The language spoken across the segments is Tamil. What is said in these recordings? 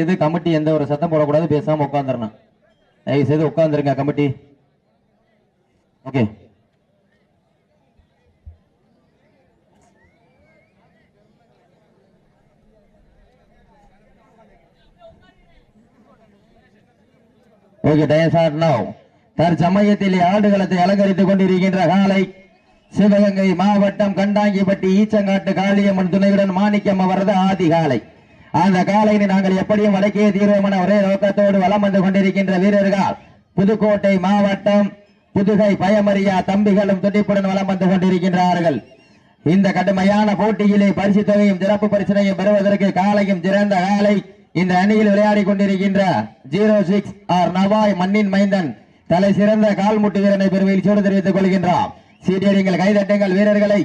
இது கமிட்டி எந்த ஒரு சத்தம் போடக்கூடாது பேசாம உட்காந்துடணும் தயவு செய்து உட்காந்துருங்க committee. Okay. Okay dais are now தற்சமயத்தில் ஆடுகளத்தை அலங்கரித்துக் கொண்டிருக்கின்ற காலை சிவகங்கை மாவட்டம் கண்டாங்கிப்பட்டி ஈச்சங்காட்டு காளியம்மன் துணையுடன் மாணிக்கம் அவரது ஆதி காலை. அந்த காலையினை நாங்கள் எப்படியும் வடக்கே தீர்வோம் என ஒரே நோக்கத்தோடு வலம் வந்து கொண்டிருக்கின்ற வீரர்கள். புதுக்கோட்டை மாவட்டம் புதுகை பயமறியா தம்பிகளும் துடிப்புடன் வலம் வந்து கொண்டிருக்கின்றார்கள். இந்த கடுமையான போட்டியிலே பரிசு தொகையும் சிறப்பு பரிசனையும் பெறுவதற்கு காலையும் சிறந்த காலை இந்த அணியில் விளையாடி கொண்டிருக்கின்ற ஜீரோ சிக்ஸ் ஆர் நவாய் மண்ணின் மைந்தன் தலை சிறந்த கால்முட்டு வீரனை பெருமையில் சூடு தெரிவித்துக் கொள்கின்றார். சீடியடிங்கள் கைதட்டுங்கள் வீரர்களை.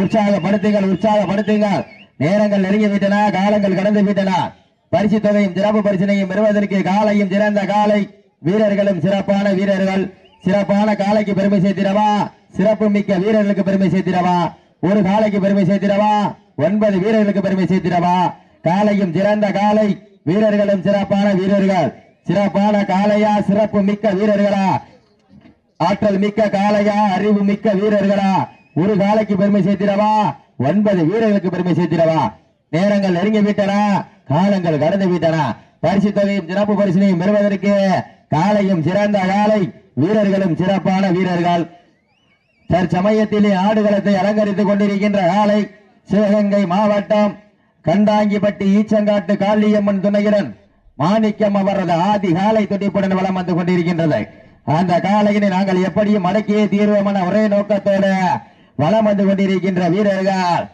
உற்சாகப்படுத்துங்கள் உற்சாகப்படுத்துங்கள். நேரங்கள் நெருங்கி விட்டன காலங்கள் கடந்து விட்டன. பரிசு தொகையும் சிறப்பு பரிசனையும் பெறுவதற்கு காலையும் சிறந்த காலை. வீரர்களும் சிறப்பான வீரர்கள். சிறப்பான காலைக்கு பெருமை சேர்த்திடவா? சிறப்பு மிக்க வீரர்களுக்கு பெருமை சேர்த்திடவா? ஒரு காலைக்கு பெருமை சேர்த்திடவா? ஒன்பது வீரர்களுக்கு பெருமை சேர்த்திடவா? காலையும் சிறந்த காலை. வீரர்களும் சிறப்பான வீரர்கள். சிறப்பான காலையா? சிறப்பு மிக்க வீரர்களா? ஆற்றல் மிக்க காளையா அறிவு மிக்க வீரர்களா? ஒரு காலைக்கு பெருமை சேர்த்திடவா? ஒன்பது வீரர்களுக்கு பெருமை சேர்த்திடவா? நேரங்கள் நெருங்கி விட்டனா. காலங்கள் கடந்து விட்டன. பரிசு தொகையும் சிறப்பு பரிசினையும் பெறுவதற்கு காலையும் சிறந்த காலை வீரர்களும் சிறப்பான வீரர்கள். தற்சமயத்திலே ஆடுகளத்தை அலங்கரித்துக் கொண்டிருக்கின்ற காலை சிவகங்கை மாவட்டம் கண்டாங்கிப்பட்டி ஈச்சங்காட்டு காளியம்மன் துணையுடன் மாணிக்கம் அவரது ஆதி காலை துடிப்புடன் வளம் வந்து கொண்டிருக்கின்றது. அந்த காலையினை நாங்கள் எப்படியும் அடக்கியே தீர்வோம் என ஒரே நோக்கத்தோடு வலம் வந்து கொண்டிருக்கின்ற வீரர்கள்.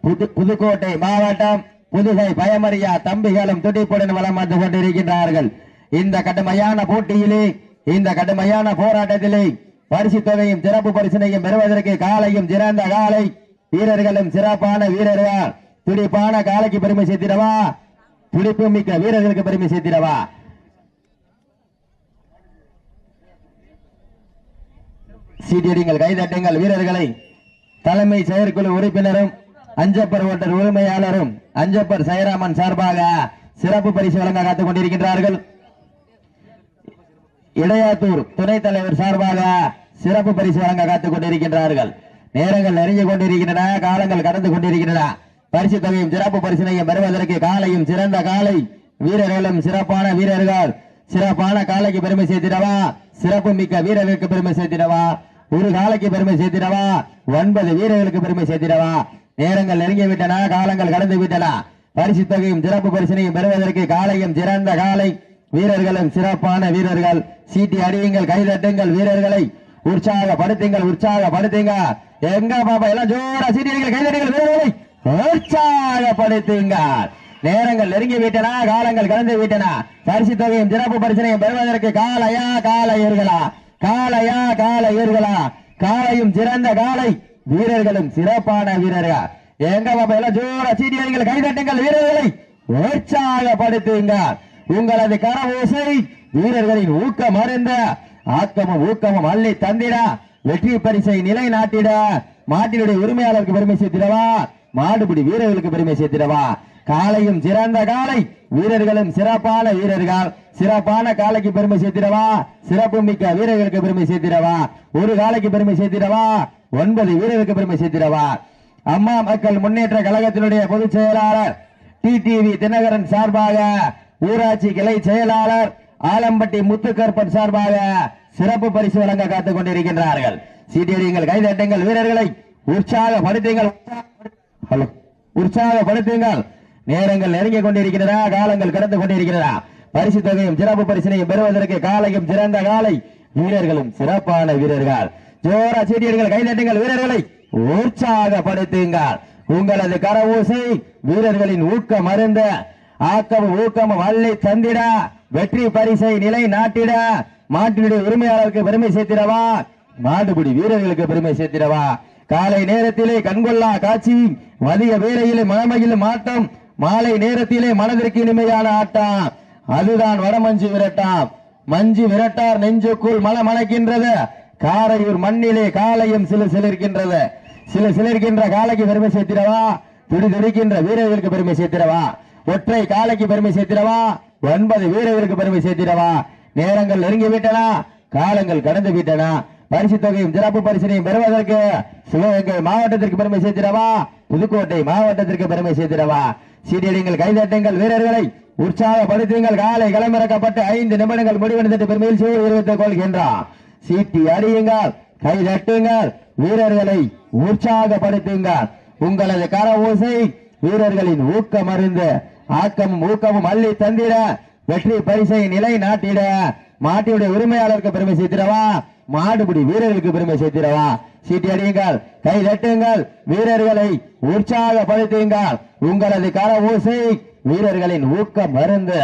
புது புதுக்கோட்டை மாவட்டம் புதுகை பயமறியா தம்பிகளும் துடிப்புடன் வலம் வந்து கொண்டிருக்கின்றார்கள். இந்த கடுமையான போட்டியிலே இந்த கடுமையான போராட்டத்திலே பரிசு தொகையும் சிறப்பு பரிசனையும் பெறுவதற்கு காலையும் சிறந்த காலை. வீரர்களும் சிறப்பான வீரர்கள். துடிப்பான காலைக்கு பெருமை சேர்த்திடவா? துடிப்பு மிக்க வீரர்களுக்கு பெருமை சேர்த்திடவா? சீட்டியடிங்கள் கைதட்டுங்கள் வீரர்களை. தலைமை செயற்குழு உறுப்பினரும் அஞ்சப்பர் ஓட்டர் உரிமையாளரும் அஞ்சப்பர் சைராமன் சார்பாக சிறப்பு பரிசு வழங்க காத்துக் கொண்டிருக்கின்றார்கள். இடையாத்தூர் துணைத் தலைவர் சார்பாக சிறப்பு பரிசு வழங்க காத்துக் கொண்டிருக்கின்றார்கள். நேரங்கள் நெருங்கி கொண்டிருக்கின்றன காலங்கள் கடந்து கொண்டிருக்கின்றன. பரிசு தொகையும் சிறப்பு பரிசினையும் பெறுவதற்கு காலையும் சிறந்த காலை. வீரர்களும் சிறப்பான வீரர்கள். சிறப்பான காலைக்கு பெருமை சேர்த்திடவா? சிறப்பு மிக்க வீரர்களுக்கு பெருமை சேர்த்திடவா? ஒரு காலைக்கு பெருமை சேர்த்திடவா? ஒன்பது வீரர்களுக்கு பெருமை சேர்த்திடவா? நேரங்கள் நெருங்கி விட்டன காலங்கள் கடந்து விட்டன. பரிசு தொகையும் சிறப்பு பரிசினையும் பெறுவதற்கு காலையும் சிறந்த காலை. வீரர்களும் சிறப்பான வீரர்கள். சீட்டி அடியுங்கள் கைதட்டுங்கள் வீரர்களை. உற்சாகப்படுத்துங்கள் உற்சாகப்படுத்துங்க. எங்க பாப்பா எல்லாம் ஜோரா சீட்டி கைதட்டுங்கள் வீரர்களை. உற்சாகப்படுத்துங்க. நேரங்கள் நெருங்கி விட்டன காலங்கள் கடந்து விட்டன. பரிசு தொகையும் சிறப்பு பரிசனையும் பெறுவதற்கு காலையா காலையர்களா? காலையா காலையர்களா காலையும் சிறந்த காலை வீரர்களும் சிறப்பான வீரர்கள். எங்க பாப்பா எல்லாம் ஜோர சீட்டி அடிங்கள் கைதட்டுங்கள் வீரர்களை. உற்சாகப்படுத்துங்க. உங்களது கரவோசை வீரர்களின் ஊக்கம் அறிந்த ஆக்கமும் ஊக்கமும் அள்ளி தந்திட. வெற்றி பரிசை நிலை நாட்டிட மாட்டினுடைய உரிமையாளருக்கு பெருமை சேர்த்திடவா? மாடுபிடி வீரர்களுக்கு பெருமை சேர்த்திடவா? காலையும் சிறந்த காலை வீரர்களும் சிறப்பான வீரர்கள். சிறப்பான காலைக்கு பெருமை சேர்த்திடவா? சிறப்பு மிக்க வீரர்களுக்கு பெருமை சேர்த்திடவா? ஒரு காலைக்கு பெருமை சேர்த்திடவா? ஒன்பது வீரர்களுக்கு பெருமை சேர்த்திடவா? அம்மா மக்கள் முன்னேற்ற கழகத்தினுடைய பொதுச் செயலாளர் டிடிவி தினகரன் சார்பாக ஊராட்சி கிளை செயலாளர் ஆலம்பட்டி முத்துக்கற்பன் சார்பாக சிறப்பு பரிசு வழங்க காத்துக் கொண்டிருக்கின்றார்கள். சீட்டியடிங்கள் கைதட்டுங்கள் வீரர்களை. உற்சாகப்படுத்துங்கள். ஹலோ உற்சாகப்படுத்துங்கள். நேரங்கள் நெருங்கிக் கொண்டிருக்கின்றன காலங்கள் கடந்து கொண்டிருக்கின்றன பரிசு தொகையும் சிறப்பு பரிசினையும் பெறுவதற்கு காலையும் சிறந்த காலை வீரர்களும் சிறப்பான வீரர்கள். ஜோரா சீடியர்கள் கைதட்டுங்கள் வீரர்களை. உற்சாகப்படுத்துங்கள். உங்களது கரவூசை வீரர்களின் ஊக்கம் அருந்த ஆக்கமும் ஊக்கமும் வள்ளி தந்திட வெற்றி பரிசை நிலை நாட்டிட மாட்டினுடைய உரிமையாளருக்கு பெருமை சேர்த்திடவா? மாடுபிடி வீரர்களுக்கு பெருமை சேர்த்திடவா? காலை நேரத்திலே கண்கொள்ளா காட்சி மதிய வேலையிலே மனமகிழும் மாட்டம் மாலை நேரத்திலே மனதிற்கு இனிமையான ஆட்டம் அதுதான் வடமஞ்சு விரட்டாம் மஞ்சு விரட்டார் நெஞ்சுக்குள் மலை மணக்கின்றது காரையூர் மண்ணிலே காலையும் சிலு சிலிர்க்கின்றது. சில சிலிர்க்கின்ற காலைக்கு பெருமை சேர்த்திடவா? துடிதுடிக்கின்ற வீரர்களுக்கு பெருமை சேர்த்திடவா? ஒற்றை காலைக்கு பெருமை சேர்த்திடவா? ஒன்பது வீரர்களுக்கு பெருமை சேர்த்திடவா? நேரங்கள் நெருங்கி விட்டனா காலங்கள் கடந்து விட்டன. பரிசு தொகையும் சிறப்பு பரிசினையும் பெறுவதற்கு சிவகங்கை மாவட்டத்திற்கு பெருமை சேர்த்திடவா? புதுக்கோட்டை மாவட்டத்திற்கு பெருமை சேர்த்திடவா? சீட்டியடிங்கள் கைதட்டுங்கள் வீரர்களை. உற்சாகப்படுத்துங்கள். காலை களமிறக்கப்பட்டு ஐந்து நிமிடங்கள் முடிவெடுத்து பெருமையில் சூழ் தெரிவித்துக் கொள்கின்றார். சீட்டி அறியுங்கள் கைதட்டுங்கள். வீரர்களை உற்சாகப்படுத்துங்கள். உங்களது கர ஓசை வீரர்களின் ஊக்கம் அருந்து ஆக்கமும் ஊக்கமும் அள்ளி தந்திட வெற்றி பரிசை நிலை நாட்டிட மாட்டியுடைய உரிமையாளருக்கு பெருமை சேர்த்திடவா? மாடுபிடி வீரர்களுக்கு பெருமை சேர்த்திடவா? சீட்டி அடியுங்கள் கை தட்டுங்கள் வீரர்களை உற்சாகப்படுத்துங்கள். உங்களது கர ஊசை வீரர்களின் ஊக்கம் மருந்து.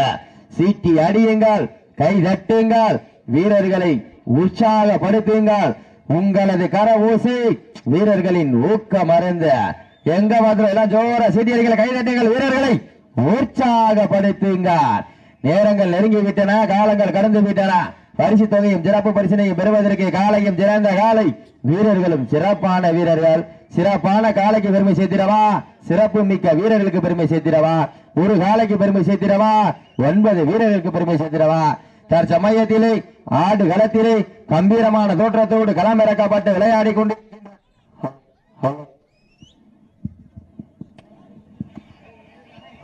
சீட்டி அடியுங்கள் கை தட்டுங்கள் வீரர்களை உற்சாகப்படுத்துங்கள். உங்களது கர ஊசி வீரர்களின் ஊக்க மருந்து. எங்க மாத்திரம் எல்லாம் ஜோர சீட்டியடிகளை கை தட்டுங்கள் வீரர்களை உற்சாகப்படுத்துங்கள். நேரங்கள் நெருங்கி விட்டன காலங்கள் கடந்து விட்டன. பரிசு தொகையும் சிறப்பு பரிசினையும் பெறுவதற்கு காலையும் சிறந்த காலை. வீரர்களும் சிறப்பான வீரர்கள். சிறப்பான காலைக்கு பெருமை சேர்த்திடவா? சிறப்பு மிக்க வீரர்களுக்கு பெருமை சேர்த்திடவா? ஒரு காலைக்கு பெருமை சேர்த்திடவா? ஒன்பது வீரர்களுக்கு பெருமை சேர்த்திடவா? தற்சமயத்திலே ஆடு களத்திலே கம்பீரமான தோற்றத்தோடு களமிறக்கப்பட்டு விளையாடி கொண்டு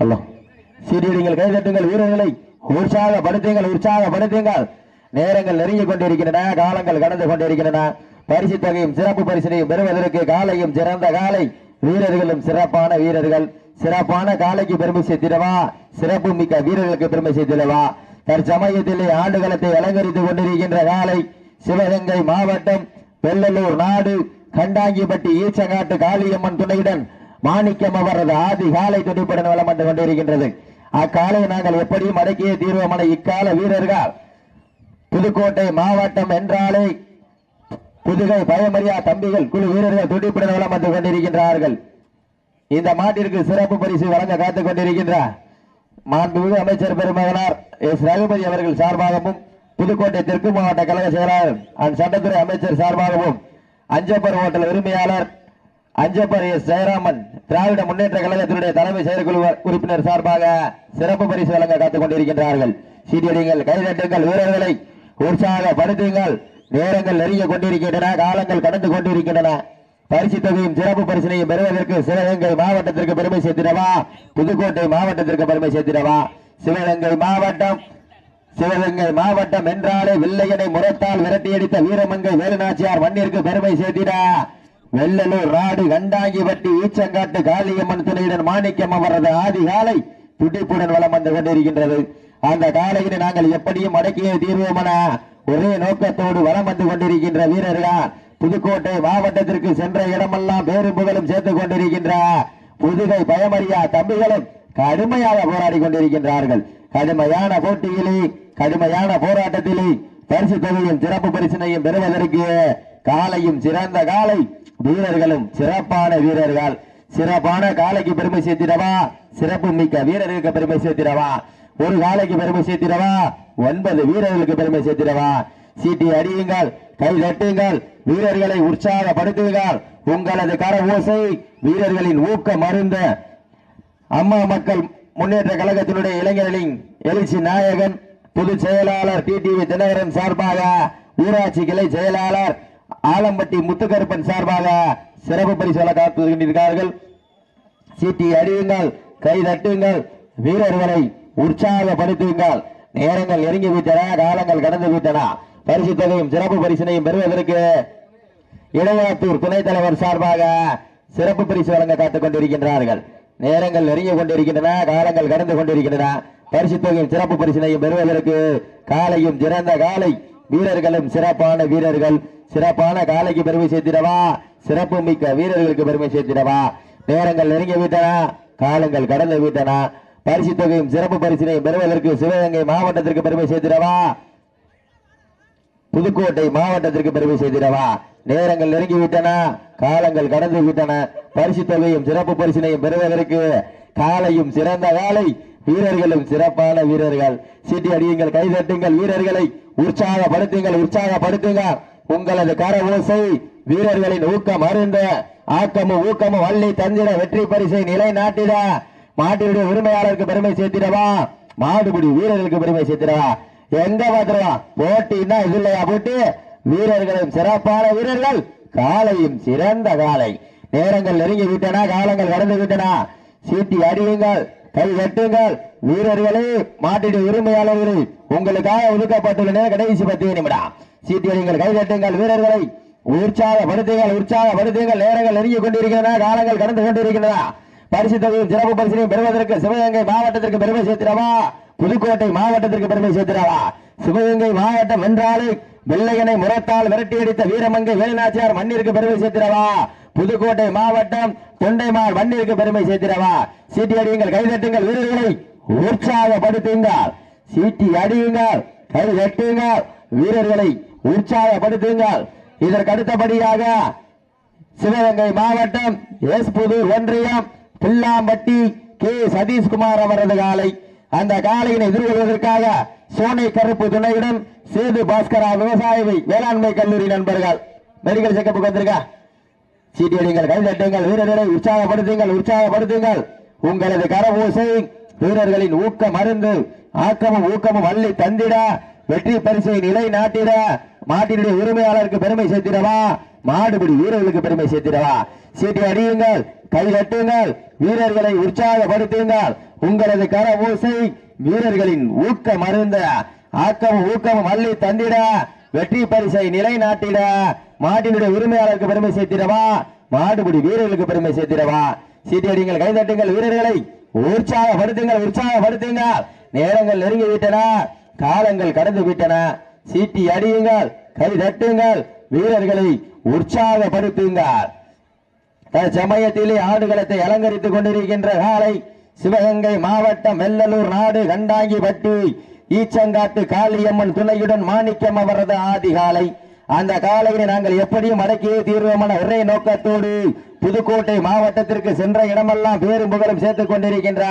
ஹலோ. சீரியடிங்கள் கைதட்டுங்கள் வீரர்களை. உற்சாகப்படுத்துங்கள் உற்சாகப்படுத்துங்கள். நேரங்கள் நெருங்கிக் கொண்டிருக்கின்றன காலங்கள் கடந்து கொண்டிருக்கின்றன. பரிசு தொகையும் சிறப்பு பரிசினையும் பெறுவதற்கு காலையும் சிறந்த காலை. வீரர்களும் சிறப்பான வீரர்கள். சிறப்பான காலைக்கு பெருமை சேர்த்திடவா? சிறப்பு மிக்க வீரர்களுக்கு பெருமை சேர்த்திடவா? தற்சமயத்திலே ஆண்டுகளத்தை அலங்கரித்துக் கொண்டிருக்கின்ற காலை. சிவகங்கை மாவட்டம் வெள்ளலூர் நாடு கண்டாங்கிப்பட்டி ஈச்சங்காட்டு காளியம்மன் துணையுடன் மாணிக்கம் அவரது ஆதி காலை துடிப்புடன் வளம் வந்து கொண்டிருக்கின்றது. அக்காலை நாங்கள் எப்படியும் அடக்கிய தீர்வமான இக்கால வீரர்கள் புதுக்கோட்டை மாவட்டம் என்றாலே புதுகை பயமறியா தம்பிகள் குழு வீரர்கள் துடிப்புடன் வளம் வந்து கொண்டிருக்கின்றார்கள். இந்த மாட்டிற்கு சிறப்பு பரிசு வழங்க காத்துக் கொண்டிருக்கின்றார் மாண்புமிகு அமைச்சர் பெருமகனார் எஸ். ரகுபதி அவர்கள் சார்பாகவும் புதுக்கோட்டை தெற்கு மாவட்ட கழக செயலாளர் அண்ட் சட்டத்துறை அமைச்சர் சார்பாகவும் அஞ்சப்பர் ஹோட்டல் உரிமையாளர் அஞ்சப்பர் எஸ். ஜெயராமன் திராவிட முன்னேற்ற கழகத்தினுடைய தலைமை செயற்குழு உறுப்பினர் சார்பாக சிறப்பு பரிசு வழங்க காத்துக் கொண்டிருக்கின்றார்கள். சீடியடிகள் கைதட்டுங்கள் வீரர்களை உற்சாகப்படுத்துங்கள். நேரங்கள் நெருங்கிக் கொண்டிருக்கின்றன காலங்கள் கடந்து கொண்டிருக்கின்றன. பரிசு தொகையும் சிறப்பு பரிசனையும் பெறுவதற்கு சிவகங்கை மாவட்டத்திற்கு பெருமை சேர்த்திடவா? புதுக்கோட்டை மாவட்டத்திற்கு பெருமை சேர்த்திடவா? சிவகங்கை மாவட்டம் சிவகங்கை மாவட்டம் என்றாலே வில்லையனை முரத்தால் விரட்டியடித்த வீரமங்கை வேலுநாச்சியார் மண்ணிற்கு பெருமை சேர்த்திட. வெள்ளலூர் ராடு கண்டாங்கிப்பட்டி ஈச்சங்காட்டு காளியம்மன் துணையுடன் மாணிக்கம் அவரது ஆதிகாலை துடிப்புடன் வலம் வந்து கொண்டிருக்கின்றது. அந்த காலையினை நாங்கள் எப்படியும் அடக்கிய தீர்வோமென ஒரே நோக்கத்தோடு வளம் வந்து கொண்டிருக்கின்ற வீரர்கள் புதுக்கோட்டை மாவட்டத்திற்கு சென்ற இடமெல்லாம் பேரும் புகழும் சேர்த்துக் கொண்டிருக்கின்ற புதுகை பயமறியா தம்பிகளும் கடுமையாக போராடி கொண்டிருக்கின்றார்கள். கடுமையான போட்டியிலே கடுமையான போராட்டத்திலே பரிசு தொகையும் சிறப்பு பரிசினையும் பெறுவதற்கு காலையும் சிறந்த காலை வீரர்களும் சிறப்பான வீரர்கள். சிறப்பான காலைக்கு பெருமை சேர்த்திடவா? சிறப்பு மிக்க வீரர்களுக்கு பெருமை சேர்த்திடவா? ஒரு காலைக்கு பெருமை சேர்த்திடவா? ஒன்பது வீரர்களுக்கு பெருமை சேர்த்திடவா? சீட்டி அடியுங்கள் கை தட்டுங்கள் வீரர்களை உற்சாகப்படுத்துங்கள். உங்களது கர ஓசை வீரர்களின் ஊக்க மருந்த. அம்மா மக்கள் முன்னேற்ற கழகத்தினுடைய இளைஞர்களின் எழுச்சி நாயகன் பொதுச் செயலாளர் டிடிவி தினகரன் சார்பாக ஊராட்சி கிளை செயலாளர் ஆலம்பட்டி முத்துக்கருப்பன் சார்பாக சிறப்பு பரிசோல காத்து காத்துகின்றார்கள் சீட்டி அடியுங்கள் கை தட்டுங்கள் வீரர்களை உற்சாகப்படுத்துங்கள் நேரங்கள் நெருங்கி விட்டன காலங்கள் கடந்து விட்டன. பரிசு தொகையும் சிறப்பு பரிசினையும் பெறுவதற்கு இடையாத்தூர் துணைத் தலைவர் சார்பாக சிறப்பு பரிசு வழங்க காத்துக் கொண்டிருக்கின்றார்கள். நேரங்கள் நெருங்கி கொண்டிருக்கின்றன காலங்கள் கடந்து கொண்டிருக்கின்றன. பரிசு தொகையும் சிறப்பு பரிசினையும் பெறுவதற்கு காலையும் சிறந்த காலை வீரர்களும் சிறப்பான வீரர்கள். சிறப்பான காலைக்கு பெருமை சேர்த்திடவா? சிறப்பு மிக்க வீரர்களுக்கு பெருமை சேர்த்திடவா? நேரங்கள் நெருங்கி விட்டன காலங்கள் கடந்து விட்டன. பரிசு தொகையும் சிறப்பு பரிசினை பெறுவதற்கு சிவகங்கை மாவட்டத்திற்கு பெருமை செய்திடவா புதுக்கோட்டை மாவட்டத்திற்கு பெருமை செய்திடவா நேரங்கள் நெருங்கி விட்டன காலங்கள் கடந்து விட்டன பரிசு தொகையும் சிறப்பு பரிசினையும் பெறுவதற்கு காலையும் சிறந்த காலை வீரர்களும் சிறப்பான வீரர்கள். சீட்டி அடியுங்கள் கைதட்டுங்கள் வீரர்களை உற்சாகப்படுத்துங்கள் உற்சாகப்படுத்துங்கள் உங்களது கர ஓசை வீரர்களின் ஊக்கம் அருந்த ஆக்கமும் ஊக்கமும் வள்ளி தந்திட வெற்றி பரிசை நிலைநாட்டிட. மாட்டினுடைய உரிமையாளருக்கு பெருமை சேர்த்திடவா? மாடுபிடி வீரர்களுக்கு பெருமை சேர்த்திடவா? எங்க பாத்துருவான் போட்டின்னா இது இல்லையா போட்டு? வீரர்களும் சிறப்பான வீரர்கள் காலையும் சிறந்த காலை. நேரங்கள் நெருங்கி விட்டனா காலங்கள் கடந்து விட்டனா. சீட்டி அடியுங்கள் கை கட்டுங்கள் வீரர்களே மாட்டிட உரிமையாளர்களே உங்களுக்காக ஒதுக்கப்பட்டுள்ள கடைசி பத்து நிமிடம். சீட்டி அடியுங்கள் கை கட்டுங்கள் வீரர்களை. உற்சாகப்படுத்துங்கள் உற்சாகப்படுத்துங்கள். நேரங்கள் நெருங்கி கொண்டிருக்கின்றன காலங்கள் கடந்து கொண்டிருக்கின்றன. பரிசு தொகையும் சிறப்பு பரிசனையும் பெறுவதற்கு சிவகங்கை மாவட்டத்திற்கு பெருமை சேர்த்திடவா? புதுக்கோட்டை மாவட்டத்திற்கு பெருமை சேர்த்திடவா? சிவகங்கை மாவட்டம் என்றாலே வெள்ளையனை முரத்தால் விரட்டி அடித்த வீரமங்கை வேலுநாச்சியார் மண்ணிற்கு பெருமை சேர்த்திடவா? புதுக்கோட்டை மாவட்டம் தொண்டைமார் மண்ணிற்கு பெருமை சேர்த்திடவா? சீட்டி அடியுங்கள் கைதட்டுங்கள் வீரர்களை உற்சாகப்படுத்துங்கள். சீட்டி அடியுங்கள் கைதட்டுங்கள் வீரர்களை உற்சாகப்படுத்துங்கள். இதற்கு அடுத்தபடியாக சிவகங்கை மாவட்டம் எஸ் புதூர் ஒன்றியம் புல்லாம்பட்டி கே. சதீஷ்குமார் அவரது காலை. அந்த காலையினை எதிர்கொள்வதற்காக சோனை கருப்பு துணையுடன் சேது பாஸ்கரா விவசாய வேளாண்மை கல்லூரி நண்பர்கள். மெடிக்கல் செக்கப்புக்கு வந்திருக்கா? சீட்டி அடிங்கள் கை தட்டுங்கள் வீரர்களை உற்சாகப்படுத்துங்கள் உற்சாகப்படுத்துங்கள். உங்களது கரபூசை வீரர்களின் ஊக்க மருந்து ஆக்கமும் ஊக்கமும் வள்ளி தந்திட வெற்றி பரிசை நிலை நாட்டிட மாட்டினுடைய உரிமையாளருக்கு பெருமை சேர்த்திடவா? மாடுபிடி வீரர்களுக்கு பெருமை சேர்த்திடவா? சீட்டி அடியுங்கள் கை தட்டுங்கள் வீரர்களை உற்சாகப்படுத்துங்கள். உங்களது கர ஊசை வீரர்களின் ஊக்க மருந்த ஆக்கமும் ஊக்கமும் அள்ளி தந்திட வெற்றி பரிசை நிலைநாட்டிட மாட்டினுடைய உரிமையாளருக்கு பெருமை சேர்த்திடவா? மாடுபிடி வீரர்களுக்கு பெருமை சேர்த்திடவா? சீட்டி அடிங்கள் கைதட்டுங்கள் வீரர்களை. உற்சாகப்படுத்துங்கள் உற்சாகப்படுத்துங்கள். நேரங்கள் நெருங்கி விட்டன காலங்கள் கடந்து விட்டன சீட்டி அடியுங்கள் கை தட்டுங்கள். வீரர்களை உற்சாகப்படுத்துங்கள் தற்சமயத்திலே ஆடுகளத்தை அலங்கரித்துக் கொண்டிருக்கின்ற காலை சிவகங்கை மாவட்டம் வெள்ளலூர் நாடு கண்டாங்கிப்பட்டி ஈச்சங்காட்டு காளியம்மன் துணையுடன் மாணிக்கம் அவரது ஆதிகாலை அந்த காலையினை நாங்கள் எப்படியும் அடக்கியே தீர்வோமான ஒரே நோக்கத்தோடு புதுக்கோட்டை மாவட்டத்திற்கு சென்ற இடமெல்லாம் பேரும் புகழும் சேர்த்துக் கொண்டிருக்கின்ற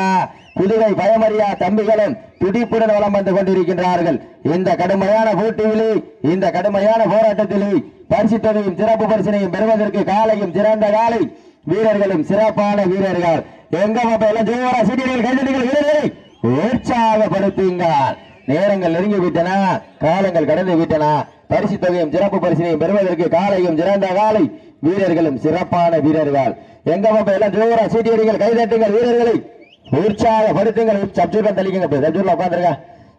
புதுகை பயமறியா தம்பிகளும் துடிப்புடன் வலம் வந்து கொண்டிருக்கின்றார்கள். இந்த கடுமையான போட்டியிலே இந்த கடுமையான போராட்டத்திலே பரிசு தொகையும் சிறப்பு பரிசனையும் பெறுவதற்கு காலையும் சிறந்த காலை. வீரர்களும் சிறப்பான வீரர்கள். எங்க பாப்பா ஜோரா கைதடிகள் வீரர்களை உற்சாகப்படுத்துங்கள். நேரங்கள் நெருங்கி விட்டன காலங்கள் கடந்து விட்டன. பரிசு தொகையும் சிறப்பு பரிசனையும் பெறுவதற்கு காலையும் சிறந்த காலை. வீரர்களும் சிறப்பான வீரர்கள். எங்க பாப்பா எல்லாம் ஜோரா சீட்டியடிகள் கைதட்டுங்கள் வீரர்களை உற்சாகப்படுத்துங்கள். சப்ஜூர்ல தள்ளிக்கங்க. சப்ஜூர்ல உட்காந்துருங்க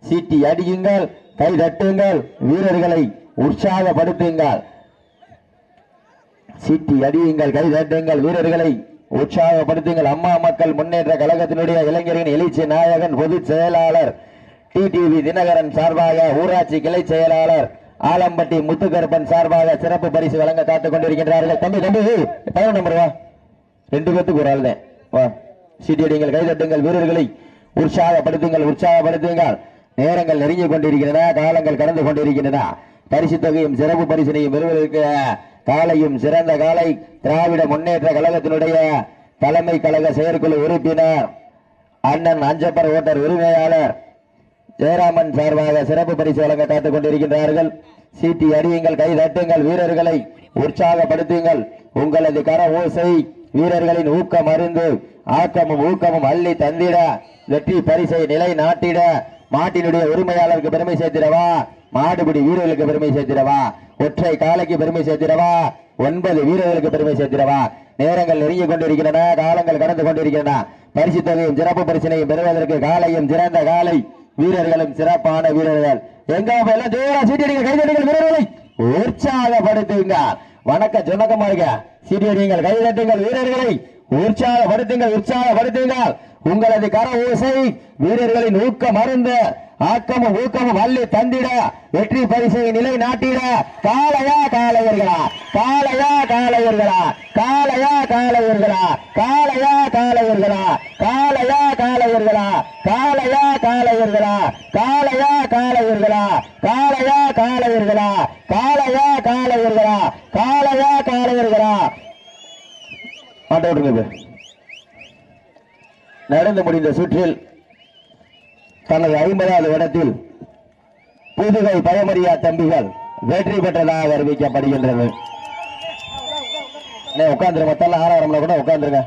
சீட்டி அடியுங்கள் கை தட்டுங்கள் வீரர்களை உற்சாகப்படுத்துங்கள். சீட்டி அடியுங்கள் கை தட்டுங்கள் வீரர்களை உற்சாகப்படுத்துங்கள். அம்மா மக்கள் முன்னேற்ற கழகத்தினுடைய இளைஞரின் எழுச்சி நாயகன் பொதுச் செயலாளர் டிடிவி தினகரன் சார்பாக ஊராட்சி கிளை செயலாளர் ஆலம்பட்டி முத்துக்கருப்பன் சார்பாக சிறப்பு பரிசு வழங்க காத்துக் கொண்டிருக்கின்றார்கள். தம்பி தம்பி பதினொன்று நம்பர் வா. ரெண்டு பேத்துக்கு ஒரு ஆள் தான் வா. சீட்டியடிங்கள் கைதட்டுங்கள் வீரர்களை உற்சாகப்படுத்துங்கள் உற்சாகப்படுத்துங்கள். நேரங்கள் நெருங்கிக் கொண்டிருக்கின்றன காலங்கள் கடந்து கொண்டிருக்கின்றன. பரிசு தொகையும் சிறப்பு பரிசினையும் பெறுவதற்கு காலையும் சிறந்த காலை திராவிட முன்னேற்ற கழகத்தினுடைய தலைமை கழக செயற்குழு உறுப்பினர் அண்ணன் அஞ்சப்பர் ஓட்டர் உரிமையாளர் ஜெயராமன் சார்பாக சிறப்பு பரிசு வழங்க காத்துக் கொண்டிருக்கின்றார்கள். சீட்டி அடியுங்கள் கை தட்டுங்கள் வீரர்களை உற்சாகப்படுத்துங்கள். உங்களது கர ஓசை வீரர்களின் ஊக்கம் அருந்து ஆக்கமும் ஊக்கமும் அள்ளி தந்திட வெற்றி பரிசை நிலை நாட்டிட மாட்டினுடைய உரிமையாளருக்கு பெருமை சேர்த்திடவா? மாடுபிடி வீரர்களுக்கு பெருமை சேர்த்திடவா? ஒற்றை காலைக்கு பெருமை சேர்த்திடவா? ஒன்பது வீரர்களுக்கு பெருமை சேர்த்திடவா? நேரங்கள் நெருங்கிக் கொண்டிருக்கின்றன காலங்கள் கடந்து கொண்டிருக்கின்றன. பரிசு தொகையும் சிறப்பு பரிசினையும் பெறுவதற்கு காலையும் சிறந்த காலை வீரர்களும் சிறப்பான வீரர்கள். எங்க எல்லாம் ஜோரா சீட்டியடிங்க கைதடிகள் வீரர்களை. உற்சாகப்படுத்துங்க. வணக்க சொன்னக்கமா இருக்க சீட்டியடிங்கள் கைதட்டுங்கள் வீரர்களை உற்சாகப்படுத்துங்கள் உற்சாகப்படுத்துங்கள். உங்களது கர ஓசை வீரர்களின் ஊக்கம் மருந்து. ஆக்கமும் ஊக்கமும் அள்ளி தந்திட வெற்றி பரிசை நிலை நாட்டிட காளையா காலையர்களா காளையா காலையர்களா காலையா காலையர்களா காளையா காலையர்களா காலையா காலையர்களா காலையா காலையர்களா காளையா காலையர்களா காலையா காலையர்களா காளையா காலையர்களா காளையா காலையர்களா மாட்ட நடந்து முடிந்த சுற்றில் தனது ஐம்பதாவது இடத்தில் புதுகை பயமறியா தம்பிகள் வெற்றி பெற்றதாக அறிவிக்கப்படுகின்றது. உட்காந்துருங்க மத்தெல்லாம் ஆறாயிரம் கூட உட்காந்துருங்க